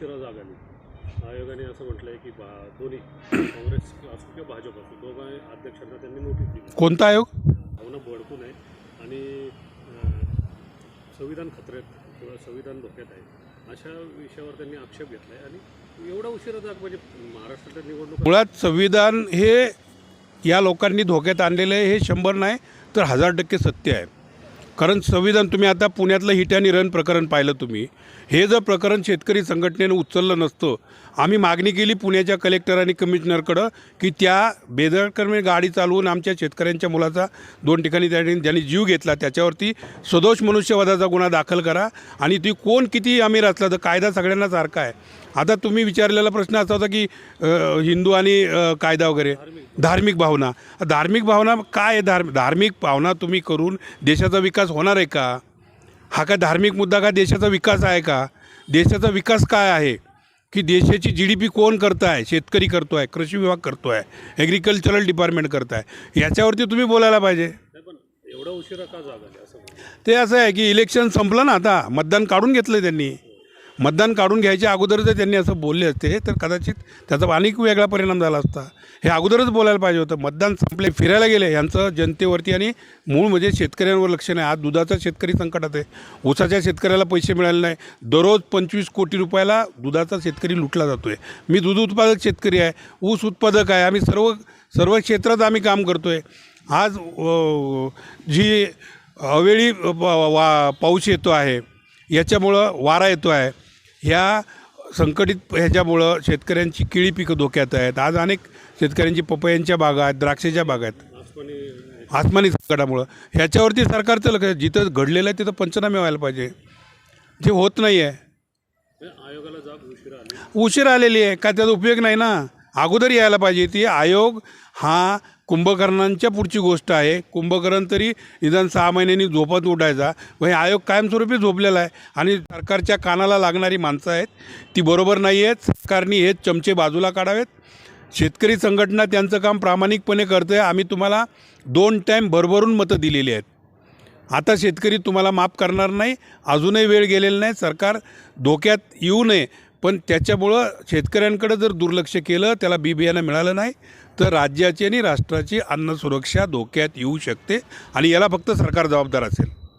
उशिरा जाग आली आयोगाने असं म्हटलंय की भा दोन्ही काँग्रेस असो किंवा भाजप असो दोघा अध्यक्षांना त्यांनी नोटीस दिली. कोणता आयोग? भावना भडकून आहे आणि संविधान खतऱ्यात किंवा संविधान धोक्यात आहे. अशा विषयावर त्यांनी आक्षेप घेतला आहे आणि एवढा उशिरा जाग म्हणजे महाराष्ट्राच्या निवडणूक मुळात संविधान हे या लोकांनी धोक्यात आणलेलं आहे हे शंभर नाही तर हजार टक्के सत्य आहे. कारण संविधान तुम्ही आता पुण्यातलं हिट आणि रन प्रकरण पाहिलं तुम्ही. हे जर प्रकरण शेतकरी संघटनेनं उचललं नसतं आम्ही मागणी केली पुण्याच्या कलेक्टर आणि कमिशनरकडं की त्या बेदरकर्मी गाडी चालवून आमच्या शेतकऱ्यांच्या मुलाचा दोन ठिकाणी त्यांनी ज्यांनी जीव घेतला. त्याच्यावरती सदोष मनुष्यवधाचा गुन्हा दाखल करा आणि ती कोण किती आम्ही असला तर कायदा सगळ्यांना सारखा आहे. आता तुम्ही विचारलेला प्रश्न असा होता की अ, हिंदू आणि अ, कायदा वगैरे. धार्मिक भावना. धार्मिक भावना काय आहे? धार्मिक धार्मिक भावना तुम्ही करून देशाचा विकास होणार आहे का? हा काय धार्मिक मुद्दा का देशाचा विकास आहे का? देशाचा विकास काय आहे? की देशाची जी डी पी कोण करत आहे शेतकरी करतो आहे कृषी विभाग करतो आहे ॲग्रिकल्चरल डिपार्टमेंट करत आहे याच्यावरती तुम्ही बोलायला पाहिजे. एवढा उशिरा का जाग म्हणतो ते असं आहे की इलेक्शन संपलं ना आता मतदान काढून घेतलं त्यांनी. मतदान काढून घ्यायच्या अगोदर जर त्यांनी असं बोलले असते. तर कदाचित त्याचा अनेक वेगळा परिणाम झाला असता. हे अगोदरच बोलायला पाहिजे होतं. मतदान संपले फिरायला गेले यांचं जनतेवरती आणि मूळ म्हणजे शेतकऱ्यांवर लक्ष नाही. आज दुधाचा शेतकरी संकटात आहे. ऊसाच्या शेतकऱ्याला पैसे मिळाले नाही. दररोज पंचवीस कोटी रुपयाला दुधाचा शेतकरी लुटला जातो आहे मी दूध उत्पादक शेतकरी आहे. ऊस उत्पादक आहे. आम्ही सर्व सर्व क्षेत्रात आम्ही काम करतो आहे आज जी अवेळी वा- पाऊस येतो आहे याच्यामुळं वारा येतो आहे. ह्या संकटित ह्याच्यामुळं शेतकऱ्यांची केळी पिकं धोक्यात आहेत. आज अनेक शेतकऱ्यांची पपयांच्या बागा आहेत द्राक्षाच्या बागा आहेत. आसमानी संकटामुळं. ह्याच्यावरती सरकारचं लक्ष जिथं घडलेलं आहे तिथं पंचनामे व्हायला पाहिजे. जे होत नाही आहे आयोगाला उशीर आलेली आहे. का त्याचा उपयोग नाही ना? अगोदर यायला पाहिजे ती आयोग हा कुंभकर्णांच्या पुढची गोष्ट आहे. कुंभकर्ण तरी निदान सहा महिन्यांनी झोपत उठायचा. व हे आयोग कायमस्वरूपी झोपलेला आहे. आणि सरकारच्या कानाला लागणारी माणसं आहेत. ती बरोबर नाही आहेत. सरकारने हे चमचे बाजूला काढावेत. शेतकरी संघटना त्यांचं काम प्रामाणिकपणे करते आम्ही तुम्हाला दोन टाईम भरभरून मतं दिलेली आहेत. आता शेतकरी तुम्हाला माफ करणार नाही. अजूनही वेळ गेलेला नाही. सरकार धोक्यात येऊ नये. पण त्याच्यामुळं शेतकऱ्यांकडे जर दुर्लक्ष केलं त्याला बी बियाणं मिळालं नाही तर राज्याची आणि राष्ट्राची अन्न सुरक्षा धोक्यात येऊ शकते आणि याला फक्त सरकार जबाबदार असेल.